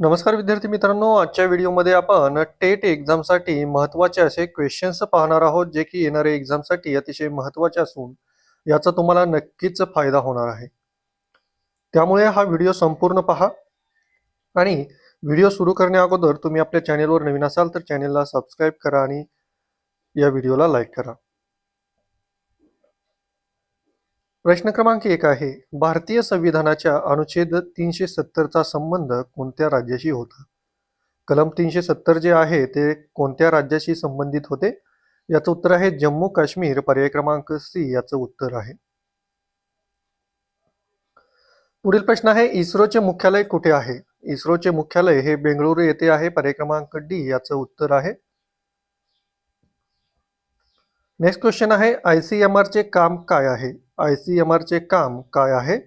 नमस्कार विद्यार्थी मित्रांनो आजच्या व्हिडिओमध्ये आपण टेट एक्झामसाठी महत्त्वाचे असे क्वेश्चन्स पाहणार आहोत जे की येणाऱ्या एक्झामसाठी अतिशय महत्त्वाचे असून याचा तुम्हाला नक्कीच फायदा होणार आहे. त्यामुळे हा व्हिडिओ संपूर्ण पहा आणि व्हिडिओ सुरू करण्या अगोदर तुम्ही आपल्या चॅनेलवर नवीन असाल तर चॅनेलला सबस्क्राईब करा आणि या व्हिडिओला लाईक करा. प्रश्न क्रमांक एक आहे भारतीय संविधानाच्या अनुच्छेद तीनशे सत्तरचा संबंध कोणत्या राज्याशी होता? कलम तीनशे सत्तर जे आहे ते कोणत्या राज्याशी संबंधित होते? याचं उत्तर आहे जम्मू काश्मीर पर्याय क्रमांक सी याचं उत्तर आहे. पुढील प्रश्न आहे इस्रोचे मुख्यालय कुठे आहे? इस्रोचे मुख्यालय हे बेंगळुरू येथे आहे पर्याय क्रमांक डी याचं उत्तर आहे. नेक्स्ट क्वेश्चन आहे आय सी एम आरचे काम काय आहे? आय सी एम आरचे काम काय आहे?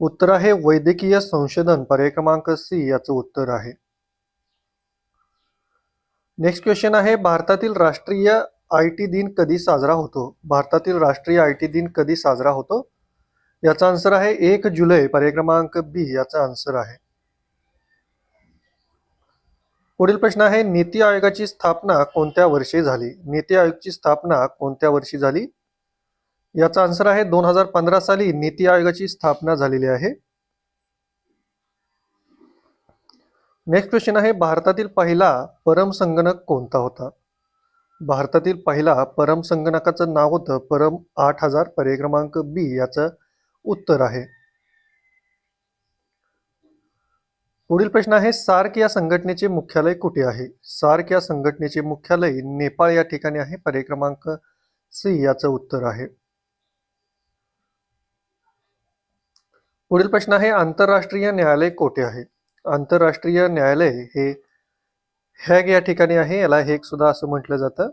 उत्तर आहे वैद्यकीय संशोधन पर्याय क्रमांक सी याचं उत्तर आहे. नेक्स्ट क्वेश्चन आहे भारतातील राष्ट्रीय आय टी दिन कधी साजरा होतो? भारतातील राष्ट्रीय आय टी दिन कधी साजरा होतो? याचा आन्सर आहे एक जुलै पर्याय क्रमांक बी याचा आन्सर आहे. पुढील प्रश्न आहे नीती आयोगाची स्थापना कोणत्या वर्षी झाली? नीती आयोगची स्थापना कोणत्या वर्षी झाली? याचा आन्सर आहे दोन हजार पंधरा साली नीती आयोगाची स्थापना झालेली आहे. नेक्स्ट क्वेश्चन आहे भारतातील पहिला परम संगणक कोणता होता? भारतातील पहिला परम संगणकाचं नाव होतं परम आठ हजार पर्याय क्रमांक बी याचं उत्तर आहे. पुढील प्रश्न आहे सार्क या संघटनेचे मुख्यालय कुठे आहे? सार्क या संघटनेचे मुख्यालय नेपाळ या ठिकाणी आहे पर्याय क्रमांक सी याचं उत्तर आहे. पुढील प्रश्न आहे आंतरराष्ट्रीय न्यायालय कोठे आहे? आंतरराष्ट्रीय न्यायालय हे हॅग या ठिकाणी आहे याला हेग सुद्धा असं म्हटलं जातं.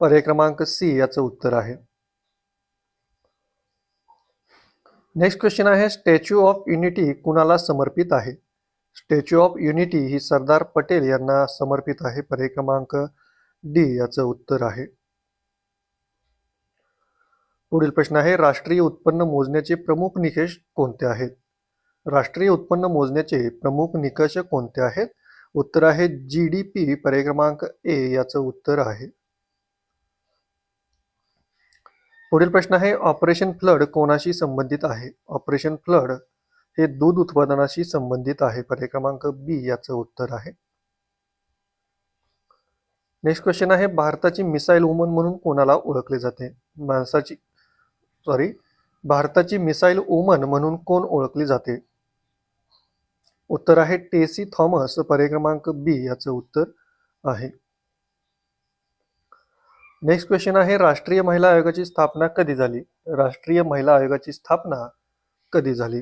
पर्याय क्रमांक सी याचं उत्तर आहे. नेक्स्ट क्वेश्चन आहे स्टॅच्यू ऑफ युनिटी कुणाला समर्पित आहे? स्टॅच्यू ऑफ युनिटी ही सरदार पटेल यांना समर्पित आहे पर्याय क्रमांक डी याचं उत्तर आहे. पुढील प्रश्न आहे राष्ट्रीय उत्पन्न मोजण्याचे प्रमुख निकष कोणते आहेत? राष्ट्रीय उत्पन्न मोजण्याचे प्रमुख निकष कोणते आहेत? उत्तर आहे जी डी पी परिक्रमांक ए याचं उत्तर आहे. पुढील प्रश्न आहे ऑपरेशन फ्लड कोणाशी संबंधित आहे? ऑपरेशन फ्लड हे दूध उत्पादनाशी संबंधित आहे पर्याय क्रमांक बी याचं उत्तर आहे. नेक्स्ट क्वेश्चन आहे भारताची मिसाईल वुमन म्हणून कोणाला ओळखले जाते? माणसाची सॉरी भारताची मिसाईल वुमन म्हणून कोण ओळखली जाते? उत्तर आहे टेसी थॉमस पर्याय क्रमांक बी याचं उत्तर आहे. नेक्स्ट क्वेश्चन आहे राष्ट्रीय महिला आयोगाची स्थापना कधी झाली? राष्ट्रीय महिला आयोगाची स्थापना कधी झाली?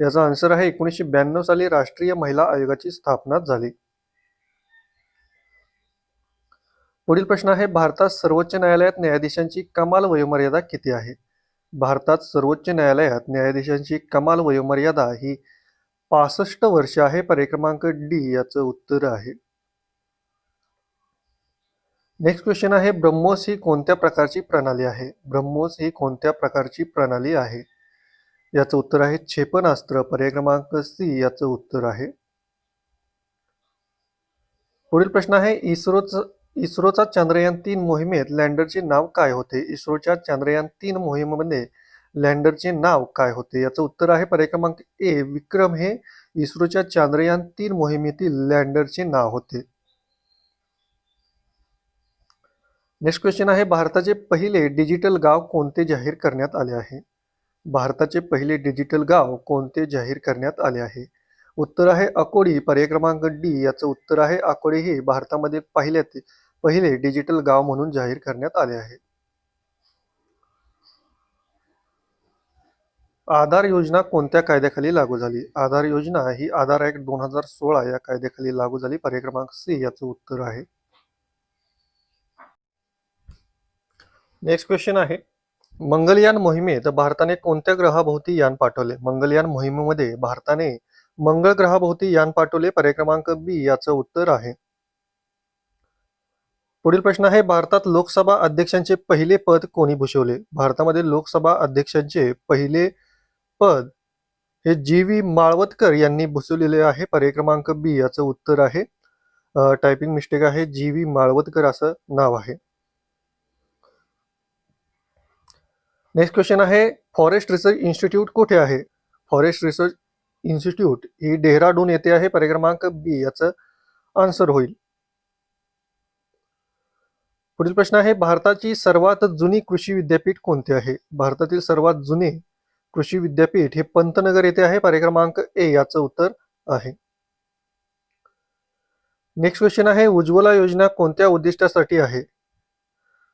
याचा आन्सर आहे एकोणीसशे ब्याण्णव साली राष्ट्रीय महिला आयोगाची स्थापना झाली. पुढील प्रश्न आहे भारतात सर्वोच्च न्यायालयात न्यायाधीशांची कमाल वयोमर्यादा किती आहे? भारतात सर्वोच्च न्यायालयात न्यायाधीशांची कमाल वयोमर्यादा ही पासष्ट वर्ष आहे पर्याय क्रमांक डी याचं उत्तर आहे. नेक्स्ट क्वेश्चन आहे ब्रह्मोस ही कोणत्या प्रकारची प्रणाली आहे? ब्रह्मोस ही कोणत्या प्रकारची प्रणाली आहे? याचं उत्तर आहे क्षेपणास्त्र पर्याय क्रमांक सी याचं उत्तर आहे. पुढील प्रश्न आहे इस्रोचं इस्रोचा चंद्रयान तीन मोहिमेत लँडरचे नाव काय होते? इस्रोच्या चंद्रयान तीन मोहिमेमध्ये लँडरचे नाव काय होते? याचं उत्तर आहे पर्याय क्रमांक ए विक्रम हे इस्रोच्या चांद्रयान तीन मोहिमेतील लँडरचे नाव होते. नेक्स्ट क्वेश्चन आहे भारताचे पहिले डिजिटल गाव कोणते जाहीर करण्यात आले आहे? भारताचे पहिले डिजिटल गाव कोणते जाहीर करण्यात आले आहे? उत्तर आहे अकोडी पर्याय क्रमांक डी याचं उत्तर आहे अकोडी हे भारतामध्ये पहिले पहिले डिजिटल गाव म्हणून जाहीर करण्यात आले आहे. आधार योजना कोणत्या कायद्याखाली लागू झाली? आधार योजना ही आधार ऍक्ट दोन हजार सोळा या कायद्याखाली लागू झाली. पर्याय क्रमांक सी याचं उत्तर आहे. नेक्स्ट क्वेश्चन आहे. मंगलयान मोहिमेत भारताने कोणत्या ग्रहाभोवती यान पाठवले? मंगलयान मोहिमेमध्ये भारताने मंगळ ग्रहाभोवती यान पाठवले. पर्याय क्रमांक बी याचं उत्तर आहे. पुढील प्रश्न आहे भारतात लोकसभा अध्यक्षांचे पहिले पद कोणी भूषवले? भारतामध्ये लोकसभा अध्यक्षांचे पहिले पद हे जी व्ही माळवतकर यांनी बसवलेले आहे पर्याय क्रमांक बी याचं उत्तर आहे. टायपिंग मिस्टेक आहे जी व्ही माळवतकर असं नाव आहे. नेक्स्ट क्वेश्चन आहे फॉरेस्ट रिसर्च इन्स्टिट्यूट कुठे आहे? फॉरेस्ट रिसर्च इन्स्टिट्यूट ही डेहराडून येथे आहे पर्याय क्रमांक बी याचं आन्सर होईल. पुढील प्रश्न आहे भारताची सर्वात जुनी कृषी विद्यापीठ कोणते आहे? भारतातील सर्वात जुने कृषी विद्यापीठ हे पंतनगर येथे आहे पर्याय क्रमांक ए याचं उत्तर आहे. नेक्स्ट क्वेश्चन आहे उज्ज्वला योजना कोणत्या उद्दिष्टासाठी आहे?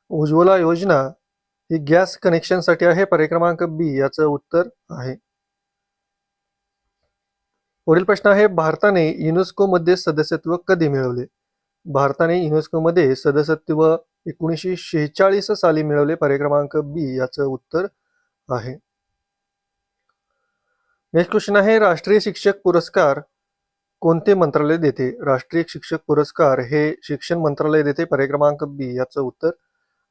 उज्ज्वला योजना ही गॅस कनेक्शनसाठी आहे पर्याय क्रमांक बी याचं उत्तर आहे. पुढील प्रश्न आहे भारताने युनेस्को मध्ये सदस्यत्व कधी मिळवले? भारताने युनेस्को मध्ये सदस्यत्व एकोणीसशे शेहेचाळीस साली मिळवले पर्याय क्रमांक बी याचं उत्तर आहे. नेक्स्ट क्वेश्चन आहे राष्ट्रीय शिक्षक पुरस्कार कोणते मंत्रालय देते? राष्ट्रीय शिक्षक पुरस्कार हे शिक्षण मंत्रालय देते पर्याय क्रमांक बी याचं उत्तर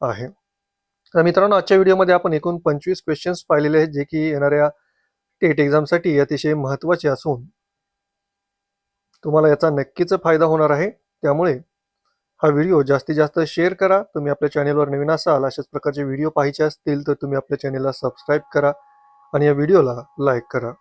आहे. तर मित्रांनो आजच्या व्हिडिओमध्ये आपण एकूण पंचवीस क्वेश्चन्स पाहिलेले आहेत जे की येणाऱ्या टेट एक्झामसाठी अतिशय महत्त्वाचे असून तुम्हाला याचा नक्कीच फायदा होणार आहे. त्यामुळे हा व्हिडिओ जास्तीत जास्त शेअर करा. तुम्ही आपल्या चॅनेलवर नवीन असाल अशाच प्रकारचे व्हिडिओ पाहायचे असतील तर तुम्ही आपल्या चॅनेलला सबस्क्राईब करा आणि या व्हिडिओला लाईक करा.